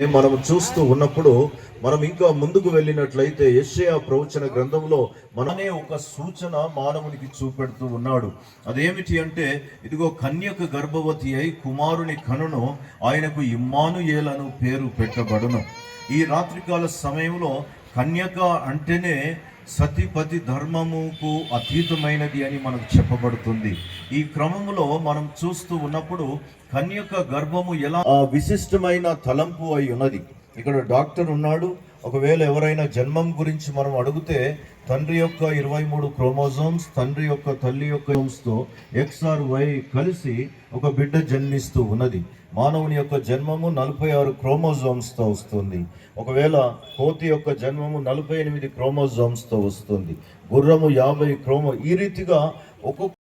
మనం చూస్తూ ఉన్నప్పుడు మనం ఇంకా ముందుకు వెళ్ళినట్లయితే యెషయా ప్రవచన గ్రంథంలో మననే ఒక సూచన మానవునికి చూపెడుతూ ఉన్నాడు. అదేమిటి అంటే ఇదిగో కన్యక గర్భవతి అయి కుమారుని కనును ఆయనకు ఇమ్మానుయేలను పేరు పెట్టబడును. ఈ రాత్రికాల సమయంలో కన్యక అంటేనే సతిపతి ధర్మముకు అతీతమైనది అని మనకు చెప్పబడుతుంది. ఈ క్రమంలో మనం చూస్తూ ఉన్నప్పుడు కన్యక గర్భము ఎలా ఆ విశిష్టమైన తలంపు అయి ఉన్నది. ఇక్కడ డాక్టర్ ఉన్నాడు ఒకవేళ ఎవరైనా జన్మం గురించి మనం అడిగితే తండ్రి యొక్క ఇరవై మూడు క్రోమోజోమ్స్ తండ్రి యొక్క తల్లి యొక్క తో ఎక్స్ఆర్ వై కలిసి ఒక బిడ్డ జన్మిస్తూ ఉన్నది. మానవుని యొక్క జన్మము నలభై ఆరు క్రోమోజోమ్స్తో వస్తుంది. ఒకవేళ కోతి యొక్క జన్మము నలభై ఎనిమిది క్రోమోజోమ్స్తో వస్తుంది. గుర్రము యాభై క్రోమో ఈ రీతిగా ఒక్కొక్క